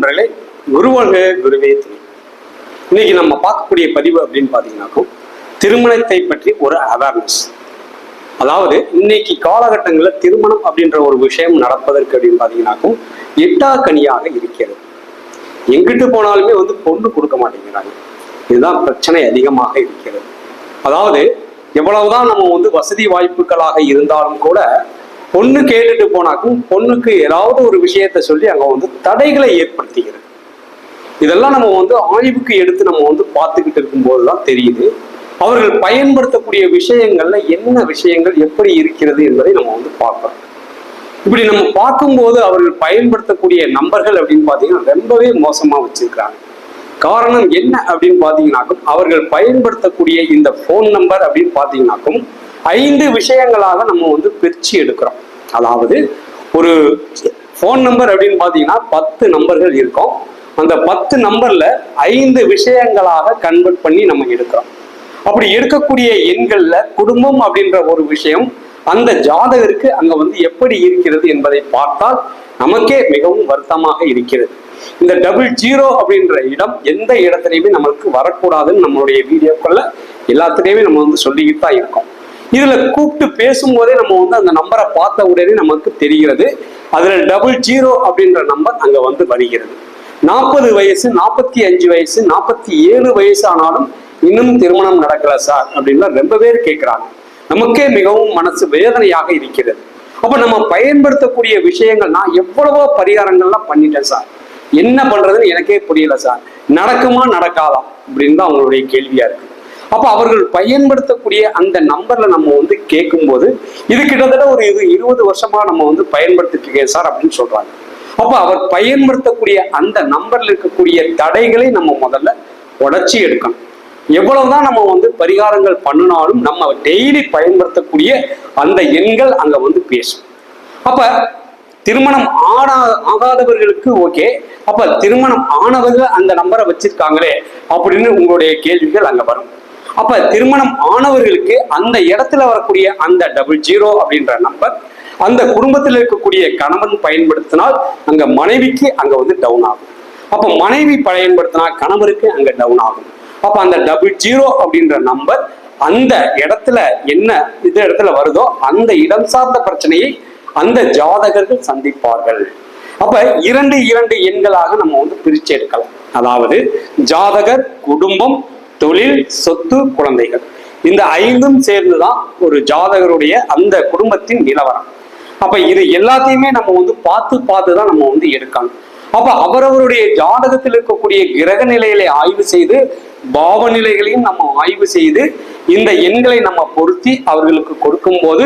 நண்பர்களே குருவல்க குருவே துணை. இன்னைக்கு நம்ம பார்க்கக்கூடிய பதிவு அப்படின்னு பார்த்தீங்கன்னாக்கும் திருமணத்தை பற்றி ஒரு அவேர்னஸ் அதாவது இன்னைக்கு காலகட்டங்களில் திருமணம் அப்படின்ற ஒரு விஷயம் நடப்பதற்கு அப்படின்னு பார்த்தீங்கன்னாக்கும் எட்டா கனியாக இருக்கிறது. எங்கிட்டு போனாலுமே வந்து பொண்ணு கொடுக்க மாட்டேங்கிறாங்க. இதுதான் பிரச்சனை அதிகமாக இருக்கிறது. அதாவது எவ்வளவுதான் நம்ம வந்து வசதி வாய்ப்புகளாக இருந்தாலும் கூட பொண்ணு கேட்டுட்டு போனாக்கும் பொண்ணுக்கு ஏதாவது ஒரு விஷயத்த சொல்லி அங்க வந்து தடைகளை ஏற்படுத்திக்கிறது. இதெல்லாம் நம்ம வந்து ஆய்வுக்கு எடுத்து நம்ம வந்து பார்த்துக்கிட்டு இருக்கும்போது தான் தெரியுது. அவர்கள் பயன்படுத்தக்கூடிய விஷயங்கள்ல என்ன விஷயங்கள் எப்படி இருக்கிறது என்பதை நம்ம வந்து பார்க்கிறோம் இப்படி நம்ம பார்க்கும்போது அவர்கள் பயன்படுத்தக்கூடிய நம்பர்கள் அப்படின்னு பார்த்தீங்கன்னா ரொம்பவே மோசமா வச்சிருக்கிறாங்க. காரணம் என்ன அப்படின்னு பார்த்தீங்கன்னாக்கும் அவர்கள் பயன்படுத்தக்கூடிய இந்த ஃபோன் நம்பர் அப்படின்னு பார்த்தீங்கன்னாக்கும் ஐந்து விஷயங்களாக நம்ம வந்து பிரிச்சு எடுக்கிறோம். அதாவது ஒரு ஃபோன் நம்பர் அப்படின்னு பார்த்தீங்கன்னா பத்து நம்பர்கள் இருக்கும். அந்த பத்து நம்பர்ல ஐந்து விஷயங்களாக கன்வெர்ட் பண்ணி நம்ம எடுக்கிறோம். அப்படி எடுக்கக்கூடிய எண்கள்ல குடும்பம் அப்படின்ற ஒரு விஷயம் அந்த ஜாதகருக்கு அங்க வந்து எப்படி இருக்கிறது என்பதை பார்த்தால் நமக்கே மிகவும் வருத்தமாக இருக்கிறது. இந்த டபுள் ஜீரோ அப்படின்ற இடம் எந்த இடத்துலையுமே நம்மளுக்கு வரக்கூடாதுன்னு நம்மளுடைய வீடியோக்கள்ல எல்லாத்துலேயுமே நம்ம வந்து சொல்லிக்கிட்டு தான் இருக்கோம். இதுல கூப்பிட்டு பேசும்போதே நம்ம வந்து அந்த நம்பரை பார்த்த உடனே நமக்கு தெரிகிறது. அதுல டபுள் ஜீரோ அப்படின்ற நம்பர் அங்க வந்து வருகிறது. நாற்பது வயசு நாற்பத்தி அஞ்சு வயசு நாற்பத்தி ஏழு வயசு ஆனாலும் இன்னும் திருமணம் நடக்கல சார் அப்படின்லாம் ரொம்ப பேர் கேட்கிறாங்க நமக்கே மிகவும் மனசு வேதனையாக இருக்கிறது. அப்ப நம்ம பயன்படுத்தக்கூடிய விஷயங்கள் நான் எவ்வளவோ பரிகாரங்கள்லாம் பண்ணிட்டேன் சார். என்ன பண்றதுன்னு எனக்கே புரியல சார். நடக்குமா நடக்காதா அப்படின்னு தான் அவங்களுடைய கேள்வியா இருக்கு. அப்போ அவர்கள் பயன்படுத்தக்கூடிய அந்த நம்பர்ல நம்ம வந்து கேட்கும்போது இது கிட்டத்தட்ட ஒரு இது இருபது வருஷமா நம்ம வந்து பயன்படுத்திட்டு இருக்கேன் சார் அப்படின்னு சொல்றாங்க. அப்போ அவர் பயன்படுத்தக்கூடிய அந்த நம்பர்ல இருக்கக்கூடிய தடைகளை நம்ம முதல்ல உடச்சி எடுக்கணும். எவ்வளவுதான் நம்ம வந்து பரிகாரங்கள் பண்ணினாலும் நம்ம டெய்லி பயன்படுத்தக்கூடிய அந்த எண்கள் அங்க வந்து பேசும். அப்ப திருமணம் ஆனா ஆகாதவர்களுக்கு ஓகே. அப்ப திருமணம் ஆனவர்கள் அந்த நம்பரை வச்சிருக்காங்களே அப்படின்னு உங்களுடைய கேள்விகள் அங்க வரும். அப்ப திருமணம் ஆனவர்களுக்கு அந்த இடத்துல வரக்கூடிய அந்த டபுள் ஜீரோ அப்படின்ற நம்பர் அந்த குடும்பத்தில் இருக்கக்கூடிய கணவன் பயன்படுத்தினால் அங்க மனைவிக்கு அங்க வந்து டவுன் ஆகும். அப்ப மனைவி பயன்படுத்தினா கணவருக்கு அங்க டவுன் ஆகும். அப்ப அந்த டபுள் ஜீரோ அப்படின்ற நம்பர் அந்த இடத்துல என்ன இது இடத்துல வருதோ அந்த இடம் சார்ந்த பிரச்சனையை அந்த ஜாதகர்கள் சந்திப்பார்கள். அப்ப இரண்டு இரண்டு எண்களாக நம்ம வந்து பிரிச்சு எடுக்கலாம். அதாவது ஜாதகர் குடும்பம் தொழில் சொத்து குழந்தைகள். இந்த ஐந்தும் சேர்ந்துதான் ஒரு ஜாதகருடைய அந்த குடும்பத்தின் நிலவரம். அப்ப இது எல்லாத்தையுமே நம்ம வந்து பார்த்து பார்த்து தான் நம்ம வந்து எடுக்கணும். அப்ப அவரவருடைய ஜாதகத்தில் இருக்கக்கூடிய கிரக நிலைகளை ஆய்வு செய்து பாவ நிலைகளையும் நம்ம ஆய்வு செய்து இந்த எண்களை நம்ம பொருத்தி அவர்களுக்கு கொடுக்கும் போது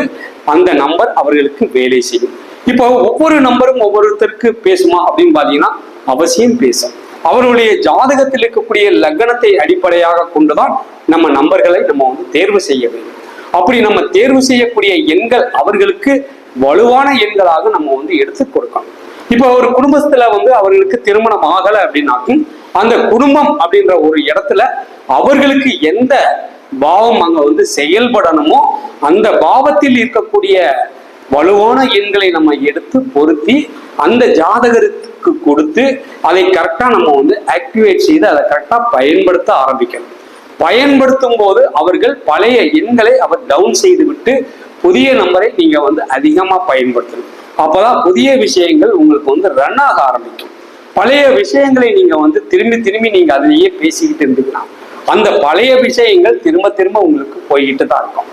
அந்த நம்பர் அவர்களுக்கு வேலை செய்யும். இப்போ ஒவ்வொரு நம்பரும் ஒவ்வொருத்தருக்கு பேசுமா அப்படின்னு பாத்தீங்கன்னா அவசியம் பேசும். அவருடைய ஜாதகத்தில் இருக்கக்கூடிய லக்னத்தை அடிப்படையாக கொண்டுதான் நம்ம நம்பர்களை நம்ம வந்து தேர்வு செய்ய வேண்டும். அப்படி நம்ம தேர்வு செய்யக்கூடிய எண்கள் அவர்களுக்கு வலுவான எண்களாக நம்ம வந்து எடுத்து கொடுக்கணும். இப்போ ஒரு குடும்பத்துல வந்து அவர்களுக்கு திருமணம் ஆகலை அப்படின்னாக்கும் அந்த குடும்பம் அப்படின்ற ஒரு இடத்துல அவர்களுக்கு எந்த பாவம் அங்க வந்து செயல்படணுமோ அந்த பாவத்தில் இருக்கக்கூடிய வலுவான எண்களை நம்ம எடுத்து பொருத்தி அந்த ஜாதகருக்கு கொடுத்து அதை கரெக்டா நம்ம வந்து ஆக்டிவேட் செய்து அதை கரெக்டா பயன்படுத்த ஆரம்பிக்கணும். பயன்படுத்தும் போது அவர்கள் பழைய எண்களை அவர் டவுன் செய்து விட்டு புதிய நம்பரை நீங்க வந்து அதிகமா பயன்படுத்தணும். அப்பதான் புதிய விஷயங்கள் உங்களுக்கு வந்து ரன் ஆக ஆரம்பிக்கும். பழைய விஷயங்களை நீங்க வந்து திரும்பி திரும்பி நீங்க அதிலேயே பேசிக்கிட்டு இருந்துக்கலாம் அந்த பழைய விஷயங்கள் திரும்ப திரும்ப உங்களுக்கு போய்கிட்டு தான் இருக்கும்.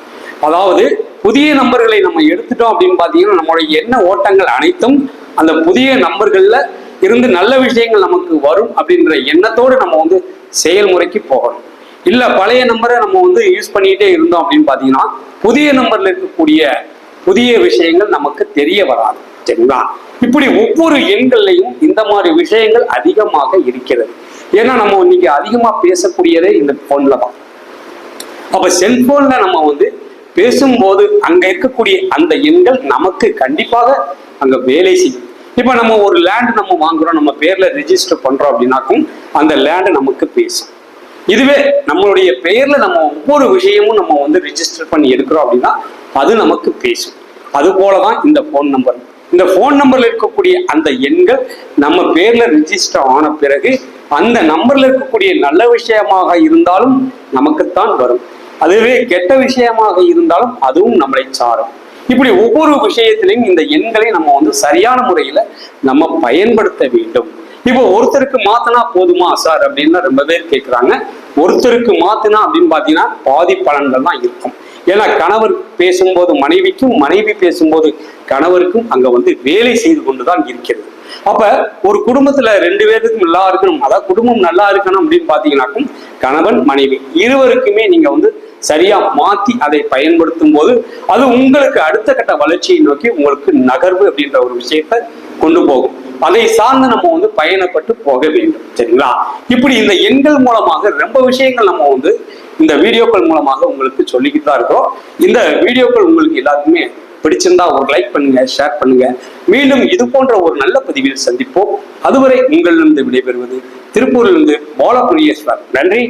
அதாவது புதிய நம்பர்களை நம்ம எடுத்துட்டோம் அப்படின்னு பார்த்தீங்கன்னா நம்மளுடைய எண்ண ஓட்டங்கள் அனைத்தும் அந்த புதிய நம்பர்கள்ல இருந்து நல்ல விஷயங்கள் நமக்கு வரும் அப்படின்ற எண்ணத்தோடு நம்ம வந்து செயல்முறைக்கு போகணும். இல்ல பழைய நம்பரை நம்ம வந்து யூஸ் பண்ணிகிட்டே இருந்தோம் அப்படின்னு பார்த்தீங்கன்னா புதிய நம்பர்ல இருக்கக்கூடிய புதிய விஷயங்கள் நமக்கு தெரிய வராது. சரிங்களா? இப்படி ஒவ்வொரு எண்கள்லையும் இந்த மாதிரி விஷயங்கள் அதிகமாக இருக்கிறது. ஏன்னா நம்ம இன்னைக்கு அதிகமா பேசக்கூடியதே இந்த போன்ல தான். அப்ப செல்போன்ல நம்ம வந்து பேசும்போது அங்க இருக்கக்கூடிய அந்த எண்கள் நமக்கு கண்டிப்பாக அங்க வேலை செய்யும். இப்ப நம்ம ஒரு லேண்ட் நம்ம வாங்குறோம் நம்ம பேர்ல ரிஜிஸ்டர் பண்றோம் அப்படின்னாக்கும் அந்த லேண்ட் நமக்கு பேசும். இதுவே நம்மளுடைய பெயர்ல நம்ம ஒவ்வொரு விஷயமும் நம்ம வந்து ரிஜிஸ்டர் பண்ணி எடுக்கிறோம் அப்படின்னா அது நமக்கு பேசும். அது போலதான் இந்த ஃபோன் நம்பர் இந்த ஃபோன் நம்பர்ல இருக்கக்கூடிய அந்த எண்கள் நம்ம பேர்ல ரிஜிஸ்டர் ஆன பிறகு அந்த நம்பர்ல இருக்கக்கூடிய நல்ல விஷயமாக இருந்தாலும் நமக்குத்தான் வரும். அதுவே கெட்ட விஷயமாக இருந்தாலும் அதுவும் நம்மளை சாரும். இப்படி ஒவ்வொரு விஷயத்திலையும் இந்த எண்களை நம்ம வந்து சரியான முறையில நம்ம பயன்படுத்த வேண்டும். இப்போ ஒருத்தருக்கு மாத்தினா போதுமா சார்? அப்படின்னு ரொம்ப பேர் கேட்குறாங்க ஒருத்தருக்கு மாத்தினா அப்படின்னு பார்த்தீங்கன்னா பாதி பலன்கள் தான் இருக்கும். ஏன்னா கணவர் பேசும்போது மனைவிக்கும் மனைவி பேசும்போது கணவருக்கும் அங்க வந்து வேலை செய்து கொண்டுதான் இருக்கிறது. அப்ப ஒரு குடும்பத்துல ரெண்டு பேருக்கும் நல்லா இருக்கணும் அதாவது குடும்பம் நல்லா இருக்கணும் அப்படின்னு பாத்தீங்கன்னாக்கும் கணவன் மனைவி இருவருக்குமே நீங்க வந்து சரியா மாத்தி அதை பயன்படுத்தும் போது அது உங்களுக்கு அடுத்த கட்ட வளர்ச்சியை நோக்கி உங்களுக்கு நகர்வு அப்படின்ற ஒரு விஷயத்தை கொண்டு போகும். அதை சார்ந்து நம்ம வந்து பயணப்பட்டு போக வேண்டும். சரிங்களா? இப்படி இந்த எண்கள் மூலமாக ரொம்ப விஷயங்கள் நம்ம வந்து இந்த வீடியோக்கள் மூலமாக உங்களுக்கு சொல்லிக்கிட்டு தான் இருக்கிறோம். இந்த வீடியோக்கள் உங்களுக்கு எல்லாருக்குமே பிடிச்சிருந்தா ஒரு லைக் பண்ணுங்க ஷேர் பண்ணுங்க. மீண்டும் இது போன்ற ஒரு நல்ல பதிவில் சந்திப்போம். அதுவரை உங்களிலிருந்து விடைபெறுவது திருப்பூரிலிருந்து பாலபுரியேஸ்வர் நன்றி.